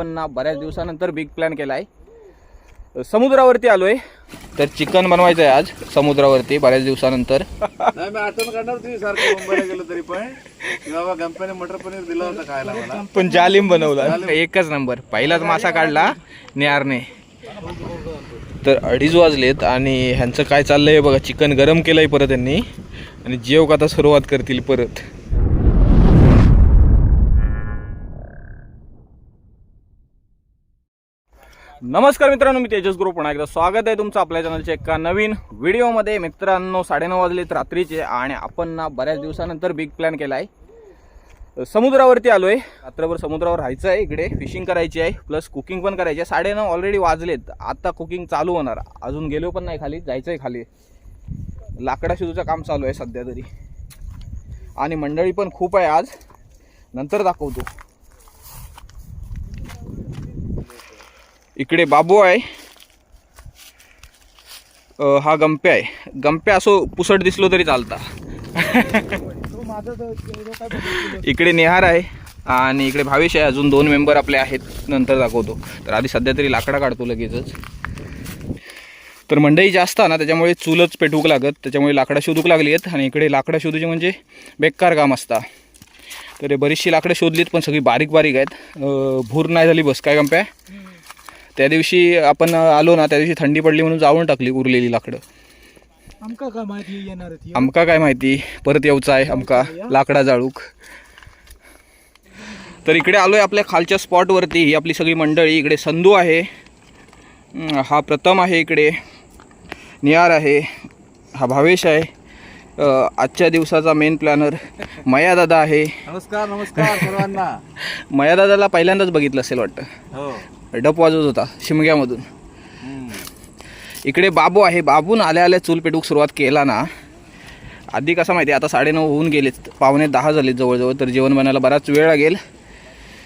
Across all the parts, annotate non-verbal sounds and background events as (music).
आपण ना बऱ्याच दिवसानंतर बिग प्लॅन केला आहे समुद्रावरती आलो आहे तर चिकन बनवायचं आहे आज समुद्रावरती बऱ्याच दिवसानंतर. नाही मी आठवण काढणार तुझी सारखं मुंबईला गेलो तरी पण. की बाबा गणपतीने मटर पनीर दिलं होतं खायला मला. पण जालिम बनवला. एकच नंबर. पहिलाच मासा काढला निहारने. तर अडीच वाजलेत आणि ह्यांचं काय चाललंय बघा चिकन गरम केलंय परत त्यांनी आणि जेव आता सुरुवात करतील परत. नमस्कार मित्रांनो मी तेजस गुरु. पुन्हा एकदा स्वागत आहे तुमचं आपल्या चॅनलच्या एका नवीन व्हिडिओमध्ये. मित्रांनो साडेनऊ वाजलेत रात्रीचे आणि आपण ना बऱ्याच दिवसानंतर बिग प्लॅन केला आहे समुद्रावरती आलो आहे रात्रभर समुद्रावर राहायचं आहे इकडे फिशिंग करायची आहे प्लस कुकिंग पण करायची आहे. साडेनऊ ऑलरेडी वाजलेत. आता कुकिंग चालू होणार. अजून गेलो पण नाही खाली जायचं आहे खाली. लाकडा शिजूचं काम चालू आहे सध्या तरी. आणि मंडळी पण खूप आहे आज. नंतर दाखवतो. इकडे बाबू आहे. हा गंप्या आहे. गंप्या असो पुसट दिसलो तरी चालता. इकडे निहार आहे आणि इकडे भावेश आहे. अजून दोन मेंबर आपले आहेत. नंतर दाखवतो. तर आधी सध्या तरी लाकडा काढतो लगेचच. तर मंडई जास्त ना त्याच्यामुळे चूलच पेटूक लागत. त्याच्यामुळे लाकडा शोधूक लागली आहेत. आणि इकडे लाकडा शोधूचे म्हणजे बेकार काम असता. तर बरीचशी लाकडं शोधलीत पण सगळी बारीक बारीक आहेत. भूर नाही झाली बस. काय गंप्या? त्या दिवशी आपण आलो ना त्या दिवशी थंडी पडली म्हणून जाळून टाकली उरलेली लाकडं. आमका काय माहिती येणार आमका काय माहिती? परत येऊचा आहे आमका लाकडा जाळूक. तर इकडे आलो आहे आपल्या खालच्या स्पॉटवरती ही आपली सगळी मंडळी. इकडे संधू आहे. हा प्रथम आहे इकडे. नियार आहे. हा भावेश आहे. आजच्या दिवसाचा मेन प्लॅनर मया दादा आहे. नमस्कार नमस्कार सर्वांना. (laughs) मया दादाला पहिल्यांदाच बघितलं असेल वाटतं. हो. डप वाजवत होता शिमग्यामधून. इकडे बाबू आहे. बाबून आल्या आल्या चूल पेटूक सुरुवात केला ना. आधी कसं माहिती आहे, आता साडेनऊ होऊन गेलेत. पावणे दहा झालेत जवळजवळ तर जेवण बनायला बराच वेळ लागेल.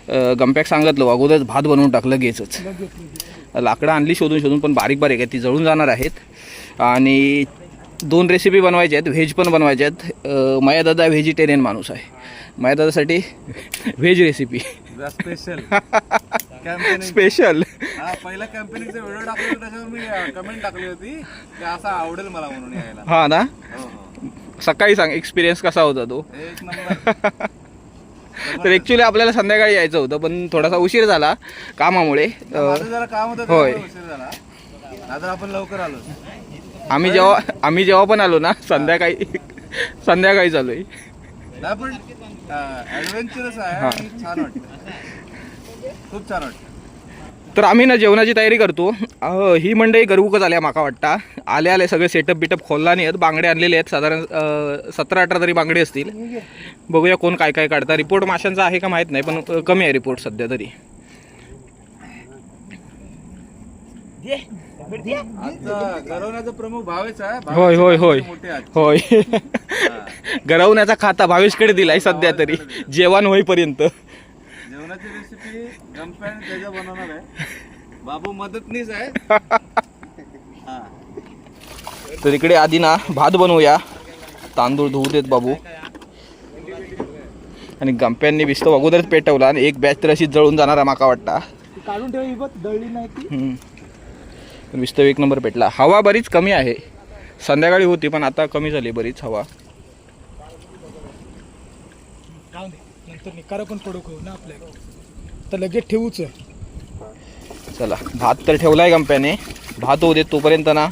गमपॅक गंप्याक सांगितलं अगोदरच भात बनवून टाकलं गेचच लाकडं आणली शोधून शोधून पण बारीक बारीक आहे ती जळून जाणार आहेत. आणि दोन रेसिपी बनवायच्या आहेत व्हेज पण बनवायच्या आहेत. माया मायादादा व्हेजिटेरियन माणूस आहे. मायादादासाठी व्हेज (laughs) रेसिपी स्पेशल स्पेशल (laughs) हा पहिला कॅम्पेनिंगचा व्हिडिओ टाकला त्याच्यावर मी कमेंट टाकली होती. की असा आवडेल मला म्हणून यायला. हा ना? हो हो. सकाळी सांग एक्सपिरियन्स कसा होता तो? एक नंबर. (laughs) तर ॲक्च्युली आपल्याला संध्याकाळी यायचं होतं पण थोडासा उशीर झाला कामामुळे. अं, माझं जरा काम होतं होय. त्यामुळे उशीर झाला. नाहीतर आपण लवकर आलो. आम्ही जेव्हा आम्ही जेव्हा पण आलो ना संध्याकाळी. संध्याकाळी चालू आहे. नाही पण ऍडव्हेंचरस आहे. आणि छान वाटतं. खूप छान वाटतं. तर आम्ही ना जेवणाची तयारी करतो. अं, ही मंडळी गरबूकच आल्या माका वाटता. आले आले सगळे सेटअप बिटअप खोलला नाही आहेत. बांगडे आणलेले आहेत. साधारण सतरा अठरा तरी बांगडे असतील. बघूया कोण काय काय काढता. रिपोर्ट माशांचा आहे का माहीत नाही पण कमी आहे रिपोर्ट सध्या तरी. गरवण्याचा प्रमुख भावेच आहे होय होय होय. होय. गरवण्याचा खाता भावेशकडे दिलाय सध्या तरी. जेवण होईपर्यंत. जेवणाची रेसिपी त्याच्या बनवणार आहे. बाबू मदतनीच आहे. (laughs) हा. तर इकडे आधी ना भात बनवूया. तांदूळ धुवू देत बाबू. आणि गंप्यांनी बिस्तो अगोदरच पेटवला आणि एक बॅच तर अशी जळून जाणार आहे माका वाटता. काढून ठेव बघ दळली नाही ती हम्म. पण बिस्तो एक नंबर पेटला. हवा बरीच कमी आहे. संध्याकाळी होती पण आता कमी झाली बरीच हवा. दे. नंतर पण ना तर लगेच ठेवूच चला भात तर ठेवलाय गंप्याने. भात होऊ देत तोपर्यंत ना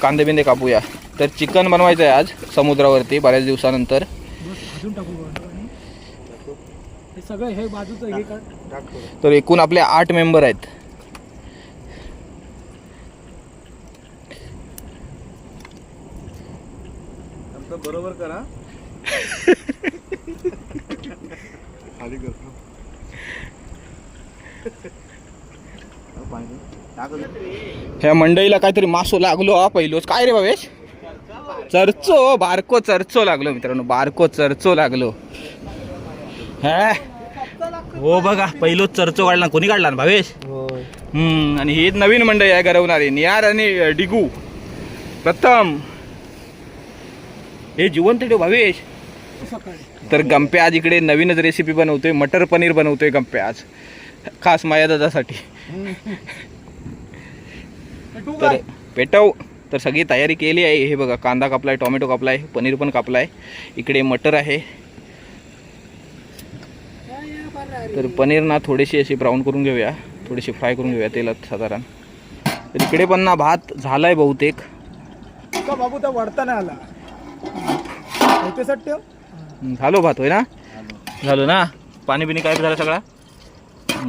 कांदे बिंदे कापूया. तर चिकन बनवायचं आहे आज समुद्रावरती बऱ्याच दिवसानंतर. हे हे हे तर एकूण आपले आठ मेंबर आहेत आमचं बरोबर करा. खाली करतो ह्या मंडईला काहीतरी मासो लागलो हा पहिलोच. काय रे भावेश? चर्चो बारको चर्चो लागलो मित्रांनो. बारको चर्चो लागलो. हा? हो बघा पहिलोच चर्चो काढला. कोणी काढला ना भावेश? हम्म आणि ही नवीन मंडई आहे गरवणारी नियार आणि डिगू. प्रथम. हे जिवंत ठेव भावेश तर गंप्या आज इकडे नवीनच रेसिपी बनवतोय. मटर पनीर बनवतोय गंप्या आज. खास माया दादासाठी. तर पेटव. तर सगळी तयारी केली आहे. हे बघा कांदा कापलाय टोमॅटो कापलाय पनीर पण कापलाय. इकडे मटर आहे. तर पनीर ना थोडेसे असे ब्राऊन करून घेऊया. थोडेसे फ्राय करून घेऊया तेलात साधारण. तर इकडे पण ना भात झालाय बहुतेक. बाबू तर वाढता नाही आला. सट ठेव. झालो भात होय ना? झालो. ना? पाणी बिणी काय झालं सगळा?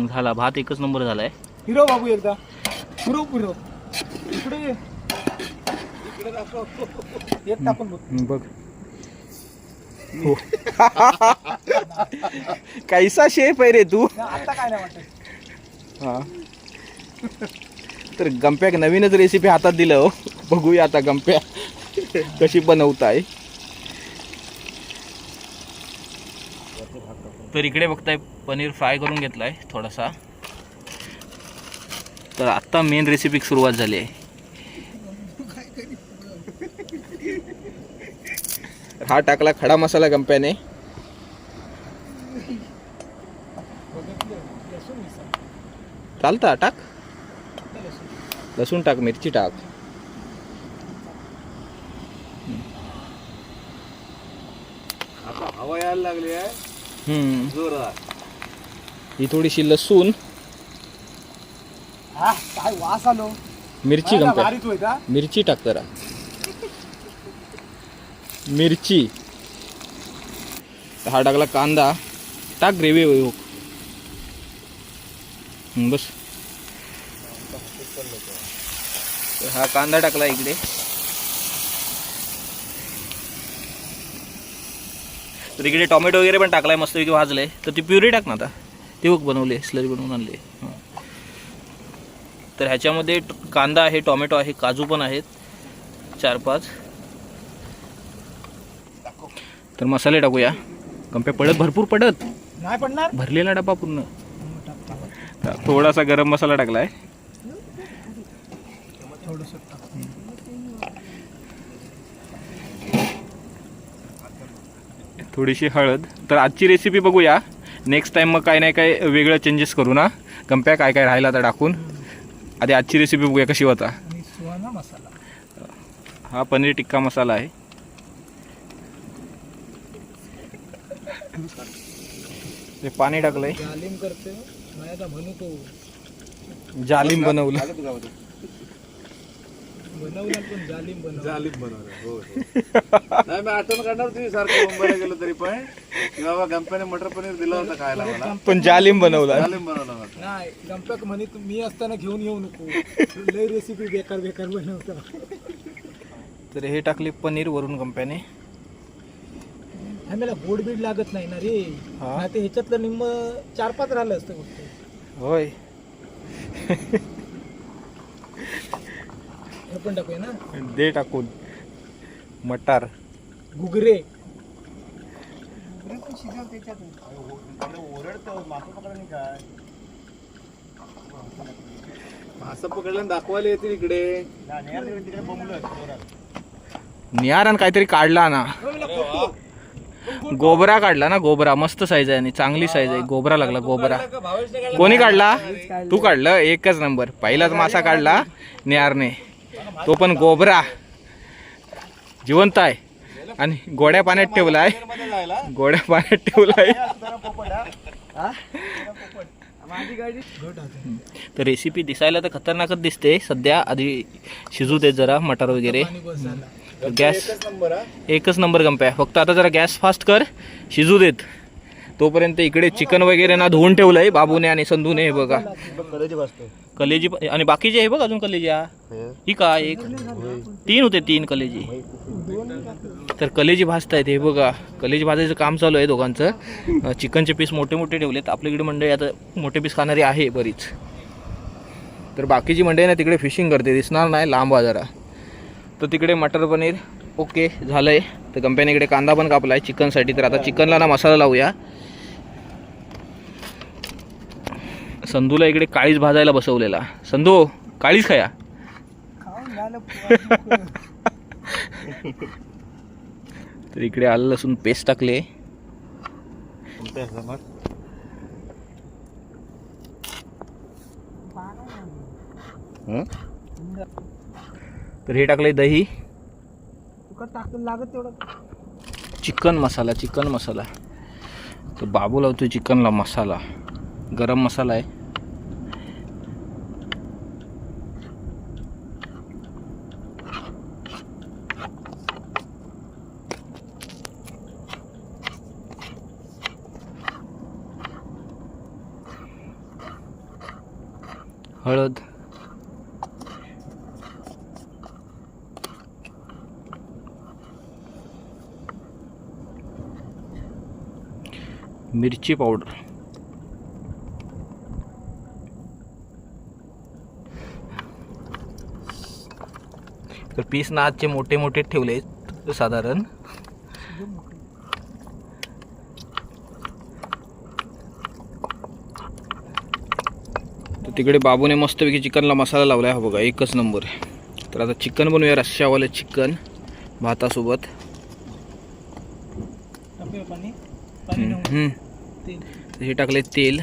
झाला. भात एकच नंबर झालाय. हिरो बाबू एकदा. फिरो फिरो इकडे ये. एक टाकून बघ. हं, बघ. हो. कैसा शेफ आहे रे तू. आता काय नाही वाटत. हा. तर गंप्याक नवीनच रेसिपी हातात दिलं हो. बघूया आता गंप्या. (laughs) कशी बनवताय? तर इकडे बघताय पनीर फ्राय करून घेतलाय थोडासा. तर आत्ता मेन रेसिपी सुरुवात झाली आहे. हा टाकला खडा मसाला गंप्याने चालता टाक. लसूण टाक मिरची टाक आता हवा यायला लागली आहे हम्म. ही थोडीशी लसूण. हा काय वास आलो. मिरची गंप्या भारीच होय का? मिरची टाक जरा. मिरची. हा टाकला कांदा. टाक ग्रेव्ही हो. बस. तर हा कांदा टाकला इकडे. तर इकडे टोमॅटो वगैरे पण टाकलाय मस्तपैकी भाजलंय. तर ती प्युरी टाक ना आता. ती बघ बनवली स्लरी बनवून आणली. तर ह्याच्यामध्ये कांदा आहे टोमॅटो आहे काजू पण आहेत. चार पाच. तर मसाले टाकूया. कंपे पडत? भरपूर पडत? नाही पडणार? भरलेला डबा पूर्ण. थोडासा गरम मसाला टाकलाय. थोडस थोडीशी हळद. तर आजची रेसिपी बघूया. नेक्स्ट टाइम मग काय नाही काय वेगळं चेंजेस करू ना. कंप्या काय काय राहिला तर टाकून. आधी आजची रेसिपी बघूया कशी होता. हा पनीर टिक्का मसाला आहे. ते पाणी टाकलंय. जालिम बनवलं. बनवला पण जालिम बनवला जालीम बनवलं हो हो. नाही मी आठवण काढणार तुम्ही सारखं मुंबईला गेलो तरी पण. की बाबा गंप्याने मटर पनीर दिलं होतं खायला मला. पण जालिम बनवला. जालीम बनवलं होतं. नाही गंपक म्हणे तू मी असताना घेऊन येऊ नको. लय रेसिपी बेकार बेकार बनवता. तर हे टाकले पनीर वरून कंप्याने आम्हाला गोड बीड लागत नाही ना रे. हा. नाही ते ह्याच्यातलं निम्म चार पाच राहिलं असतं होय. हे पण टाकूया ना? दे टाकून. मटार. घुगरे. मासं पकडलं दाखवायला येतील इकडे. निहारन काहीतरी काढला ना. गोबरा काढला ना गोबरा. मस्त साईज आहे आणि चांगली साईज आहे. गोबरा लागला गोबरा. कोणी काढला? तू काढलं? एकच नंबर पहिलाच मासा काढला निहारने. तो पण गोबरा. जिवंत आहे. आणि गोड्या पाण्यात ठेवलाय. गोड्या पाण्यात ठेवलाय. आहे तर रेसिपी दिसायला तर खतरनाकच दिसते. सध्या आधी शिजू दे जरा मटार वगैरे. गॅस एकच नंबर गंप्या फक्त आता जरा गॅस फास्ट कर शिजू देत. तोपर्यंत इकडे चिकन वगैरे ना धुवून ठेवलंय बाबूने आणि संधूने हे बघा. कलेजी पण- आणि बाकीचे आहे बघ अजून कलेजी हा. ही? का एक? तीन होते तीन कलेजी. तर कलेजी भाजतायत हे बघा. कलेजी भाजायचं काम चालू आहे दोघांचं. अं, चिकनचे पीस मोठे मोठे ठेवलेत. आपल्याकडे मंडळी आता मोठे पीस खाणारी आहे बरीच. तर बाकीची मंडळी ना तिकडे फिशिंग करते. दिसणार नाही लांब आहे जरा. तर तिकडे मटर पनीर ओके झालंय. तर कंपनी इकडे कांदा पण कापलाय चिकनसाठी तर आता चिकनला ना मसाला लावूया. संधूला इकडे काळीच भाजायला बसवलेला. संधू काळीच खाया. तर इकडे आलं लसूण पेस्ट टाकले. तर हे टाकले दही. लागत तेवढं चिकन मसाला चिकन मसाला. तर बाबू लावतो चिकनला मसाला. गरम मसाला आहे. हळद. मिरची पावडर. तर पीस ना आजचे मोठे मोठे ठेवले साधारण तिकडे बाबूने मस्तपैकी चिकनला मसाला लावलाय. हा बघा एकच नंबर. तर आता चिकन बनवूया रश्श्यावालं चिकन भातासोबत. हे टाकले तेल.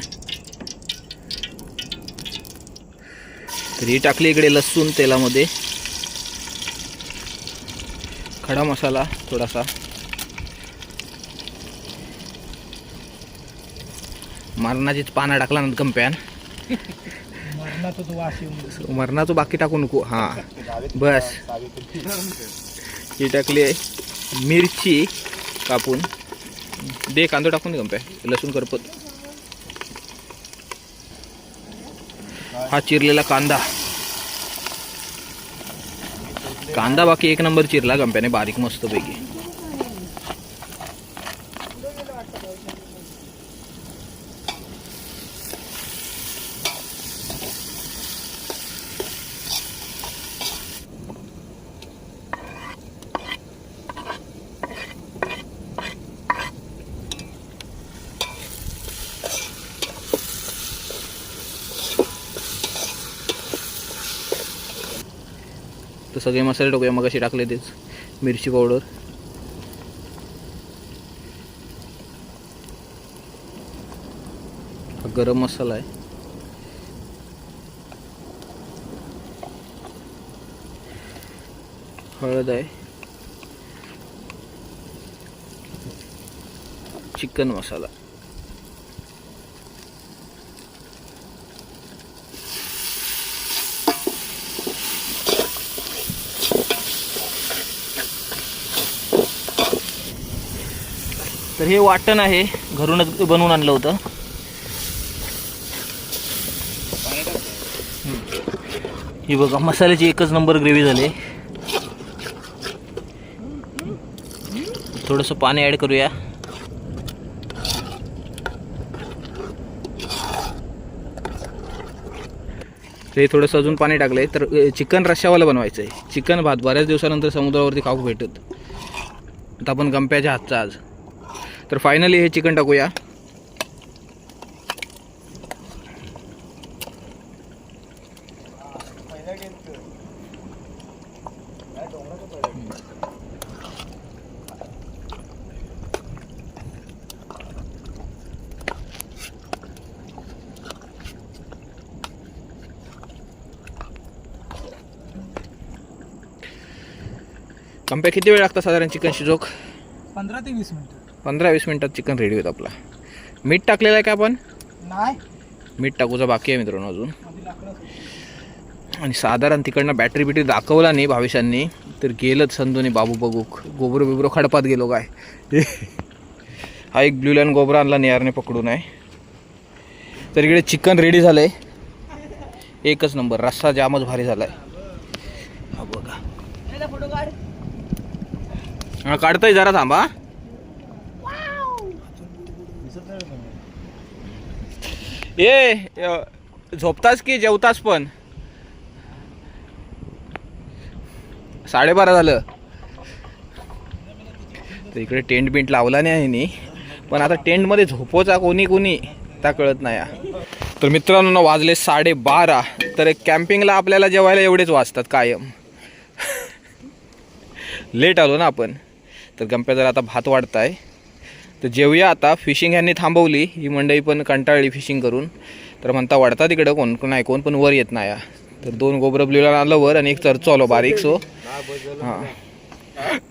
तर ही टाकली इकडे लसूण तेलामध्ये. खडा मसाला थोडासा. मरणाचीच पानं टाकला ना कंप्यान (laughs) मरणाचं बाकी टाकू नको. हां. बस. ही टाकली आहे मिरची कापून. दे कांदा टाकून दे कंप्या लसूण करपत हा चिरलेला कांदा. कांदा बाकी एक नंबर चिरला गंप्याने बारीक मस्त पैकी तर सगळे मसाले टाकूया मग असे टाकले तेच. मिरची पावडर हा गरम मसाला आहे. हळद आहे. चिकन मसाला. तर हे वाटण आहे. घरूनच बनवून आणलं होतं. ही बघा मसाल्याची एकच नंबर ग्रेव्ही झाली. थोडंसं पाणी ॲड करूया. हे थोडंसं अजून पाणी टाकलंय. तर चिकन रश्शावाला बनवायचं आहे चिकन भात बऱ्याच दिवसानंतर समुद्रावरती खाऊ भेटत. आता आपण गंप्याच्या हातचा आज. तर फायनली हे चिकन टाकूया. कंप्या किती वेळ लागतात साधारण चिकन शिजोक पंधरा ते वीस मिनिटं. पंधरा वीस मिनिटात चिकन रेडी होतं आपला. मीठ टाकलेलं आहे का आपण? नाही. मीठ टाकूचं बाकी आहे मित्रांनो अजून. आणि साधारण तिकडनं बॅटरी बिटरी दाखवला नाही भाविशांनी. तर गेलंच संतोनी बाबू बघू. गोबरो बिबरो खडपात गेलो काय? (laughs) हा एक ब्ल्यू लाईन गोबरा आणला नियारने पकडून आहे. तर इकडे चिकन रेडी झालं आहे एकच नंबर रस्सा जामच भारी झाला आहे हा बघा. हा काढतोय जरा थांबा. ए झोपतास की जेवतास पण? साडेबारा झालं. तर इकडे टेंट बिंट लावला नाही आहे नी पण आता टेंटमध्ये झोपोचा कोणी कोणी त्या कळत नाही. तर मित्रांनो ना वाजले साडेबारा. तर कॅम्पिंगला आपल्याला जेवायला एवढेच वाजतात कायम. लेट आलो ना आपण. तर गंप्या जर आता भात वाढताय. तर जेवूया आता. फिशिंग ह्यांनी थांबवली. ही मंडळी पण कंटाळली फिशिंग करून. तर म्हणता वाढता तिकडं कोण? नाही कोण? पण वर येत नाही हा. तर दोन गोबरं ब्ल्यूला आलं वर आणि एक चरचो आलो बारीक सो. हां.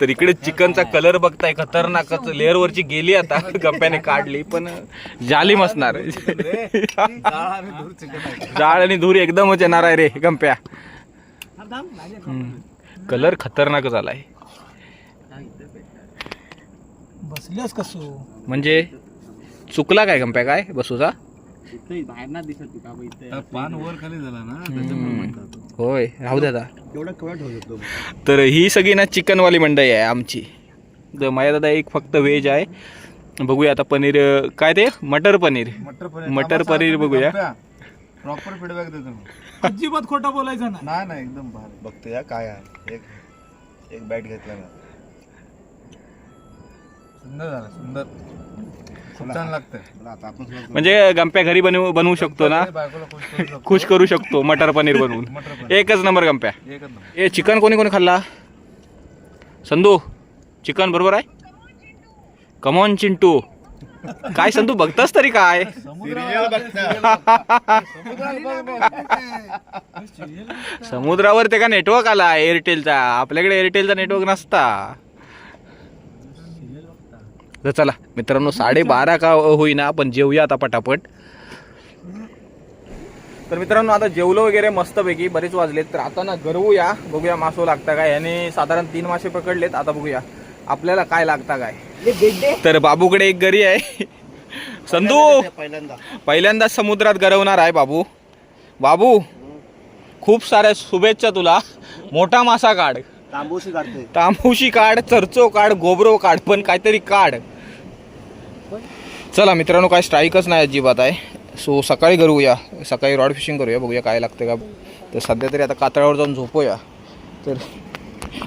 तर इकडे चिकनचा कलर बघताय खतरनाकच. लेअर वरची गेली आता. गप्प्याने काढली पण जालिम असणार जाळ आणि धूर एकदमच येणार आहे रे गंप्या कलर खतरनाकच आलाय. बसल्यास कसो म्हणजे चुकला काय गंप्या? काय बसूचा? पान वर खाली झाला ना त्याच्यामुळे म्हणतात होय राहू दे आता. एवढा कवा ठेवू शकतो. तर ही सगळी ना चिकनवाली मंडई आहे आमची. तर माझ्या दादा एक फक्त व्हेज आहे. बघूया आता पनीर अं, काय ते? मटर पनीर. मटर पनीर. मटर पनीर बघूया. प्रॉपर फीडबॅक देतो मी. अजिबात खोटा बोलायचा नाही. नाही नाही एकदम भारी. बघतो या काय आहे. एक एक बॅट घेतला ना सुंदर झालं सुंदर. खूप छान लागतंय. आता आपण म्हणजे गंप्या घरी बनवू बनवू शकतो ना? बायकोला खुश करू शकतो. खुश करू शकतो मटर पनीर बनवून. पनीर. एकच नंबर गंप्या. एकच नंबर. ए चिकन कोणी कोणी खाल्ला? संधू चिकन बरोबर आहे? Come on Chintu. काय संधू बघतास तरी काय? समुद्रावर ते का नेटवर्क आला एअरटेलचा आपल्याकडे एअरटेलचा नेटवर्क नसता. तर चला मित्रांनो साडेबारा का होईना आपण जेवूया आता पटापट. तर मित्रांनो आता जेवलो वगैरे मस्तपैकी बरेच वाजलेत. तर आता ना गरवूया बघूया मासो लागता काय. याने साधारण तीन मासे पकडलेत आता बघूया. आपल्याला काय लागता काय. तर बाबूकडे एक गरी आहे. संधू पहिल्यांदा. पहिल्यांदाच समुद्रात गरवणार आहे बाबू. बाबू खूप साऱ्या शुभेच्छा तुला. मोठा मासा काढ. तांबूशी काढते तांबूशी काढ चर्चो काढ गोबरो काढ पण काहीतरी काढ. चला मित्रांनो काय स्ट्राईकच नाही अजिबात आहे. सो सकाळी करूया सकाळी रॉड फिशिंग करूया बघूया काय लागतं का. तर सध्या तरी आता कातळावर जाऊन झोपूया. तर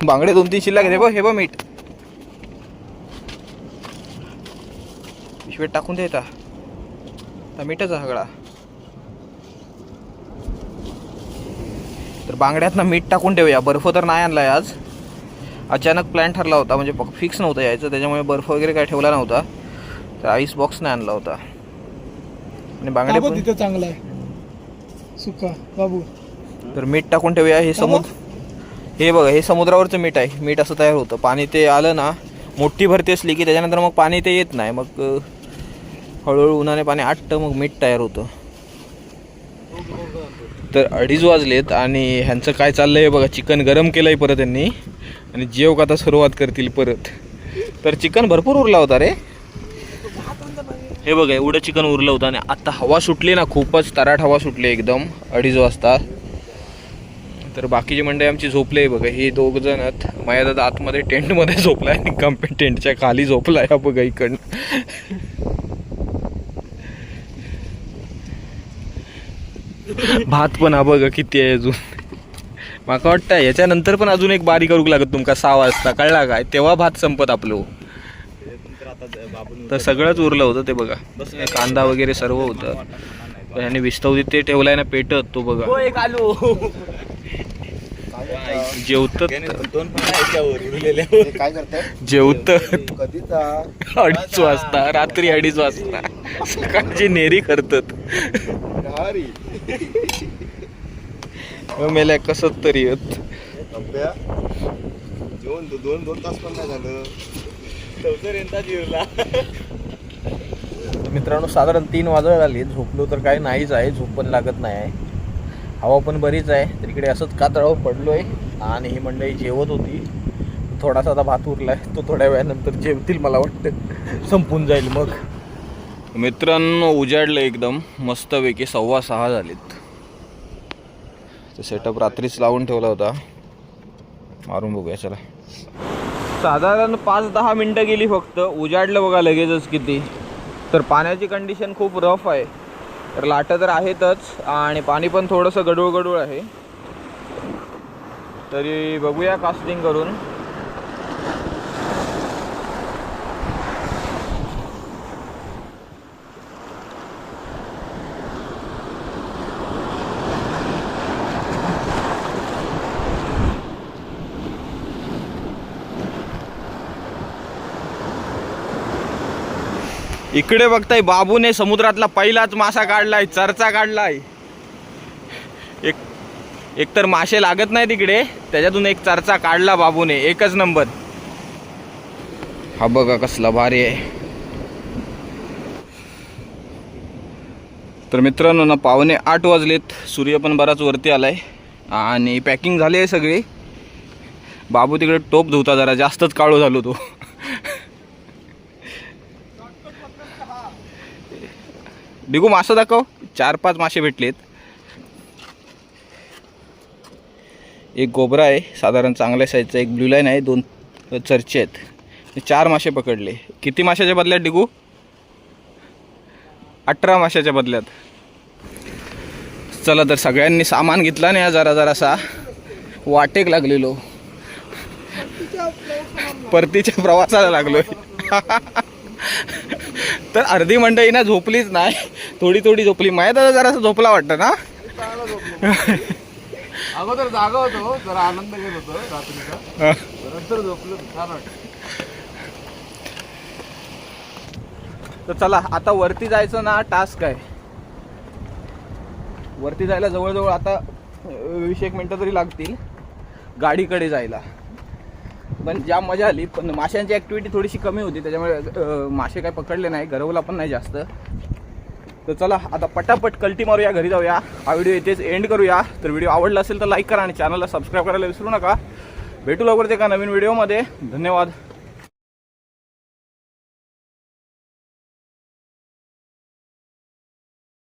बांगडे दोन तीन शिल्लक हे बघ हे बघ मीठ. पिशवेत टाकून देता तर मीठच आहे सगळा. तर बांगड्यात ना मीठ टाकून ठेवूया. बर्फ तर नाही आणलाय आज. अचानक प्लॅन ठरला होता. म्हणजे फिक्स नव्हता यायचं. त्याच्यामुळे बर्फ वगैरे काय ठेवला नव्हता. तर आईस बॉक्स नाही आणला होता. आणि बांगडे पण तिथे चांगला आहे. सुका बाबू. तर मीठ टाकून ठेवूया. हे समुद्र हे बघा हे समुद्रावरचं मीठ आहे. मीठ असं तयार होतं. पाणी ते आलं ना मोठी भरती असली की त्याच्यानंतर मग पाणी ते येत नाही. मग हळूहळू उन्हाने पाणी आटतं मग मीठ तयार होतं. तर अडीच वाजलेत आणि ह्यांचं काय चाललंय हे बघा चिकन गरम केलंय परत यांनी आणि जेव आता सुरुवात करतील परत. तर चिकन भरपूर उरला होता रे. हे बघा एवढं चिकन उरलं होतं आणि आता हवा सुटली ना खूपच तराट हवा सुटली एकदम अडीच वाजता. तर बाकीची मंडळी आमची झोपले बघा हे दोघ जण आहेत. माझ्या दादा आतमध्ये टेंटमध्ये झोपला आहे कंपे टेंटच्या खाली झोपला आहे बघा इकडनं. भात पण हा बघा किती आहे अजून. माका वाटतं याच्यानंतर पण अजून एक बारी करूक लागत तुमका सहा वाजता कळला काय? तेव्हा भात संपत आपलं. तर सगळंच उरलं होतं ते बघा. कांदा वगैरे सर्व होतं. पण ह्याने विस्तवतीत ते ठेवलाय ना पेटत तो बघा. जेवत काय करतात जेवत कधीचा? अडीच वाजता रात्री अडीच वाजता. सकाळची नेरी करतात. मेल्या कसं तरी दोन दोन तास पण नाही झालं. तर मित्रांनो साधारण तीन वाजत आली. झोपलो तर काही नाहीच आहे. झोप पण लागत नाही आहे. हवा पण बरीच आहे. तर इकडे असंच कातळावर पडलोय आणि ही मंडळी जेवत होती. थोडासा आता भात उरलाय. तो थोड्या वेळानंतर जेवतील मला वाटतं. संपून जाईल मग. मित्रांनो उजाडलं एकदम. मस्तपैकी सव्वा सहा झालेत. तो सेटअप रात्रीच लावून ठेवला होता. मारून बघूया चला. साधारण पाच दहा मिनटं गेली फक्त. उजाडलं बघा लगेचच किती. तर पाण्याची कंडिशन खूप रफ आहे. तर लाटं तर आहेतच आणि पाणी पण थोडंसं गडूळ गडूळ आहे. तरी बघूया कास्टिंग करून. इकडे बघताय बाबूने समुद्रातला पहिलाच मासा काढलाय चरचा काढलाय. एक एक तर मासे लागत नाही तिकडे त्याच्यातून एक चरचा काढला बाबूने एकच नंबर. हा बघा कसला भारी आहे. तर मित्रांनो ना पावणे आठ वाजलेत सूर्य पण बराच वरती आलाय. आणि पॅकिंग झाली आहे सगळी. बाबू तिकडे टोप धुता जरा जास्तच काळू झालो तो. डिगू मासं दाखव. चार पाच मासे भेटलेत. एक गोबरा आहे साधारण चांगल्या साईजचा एक ब्ल्यू लाईन आहे दोन चर्चे आहेत. चार मासे पकडले. किती माशाच्या बदल्यात डिगू अठरा माशाच्या बदल्यात. चला तर सगळ्यांनी सामान घेतला नाही जरा जरासा वाटेक लागलेलो. परतीच्या प्रवासाला लागलोय. तर अर्धी मंडळी ना झोपलीच नाही. थोडी थोडी झोपली. माया दादा जरासा झोपला वाटतं ना? अगोदर जागा होतो जरा आनंद घेत होतो रात्रीचा. नंतर झोपलो छान तर चला आता वरती जायचं ना टास्क आहे. वरती जायला जवळजवळ आता वीस एक मिनटं तरी लागतील. गाडीकडे जायला. पण ज्या मजा आली पण माशांची ॲक्टिव्हिटी थोडीशी कमी होती त्याच्यामुळे मासे काय पकडले नाही गरवला पण नाही जास्त. तर चला आता पटापट कल्टी मारूया घरी जाऊया. हा व्हिडिओ इथेच एंड करूया. तर व्हिडिओ आवडला असेल तर लाईक करा आणि चॅनलला सबस्क्राईब करायला विसरू नका. भेटू लवकरच एका नवीन व्हिडिओमध्ये धन्यवाद.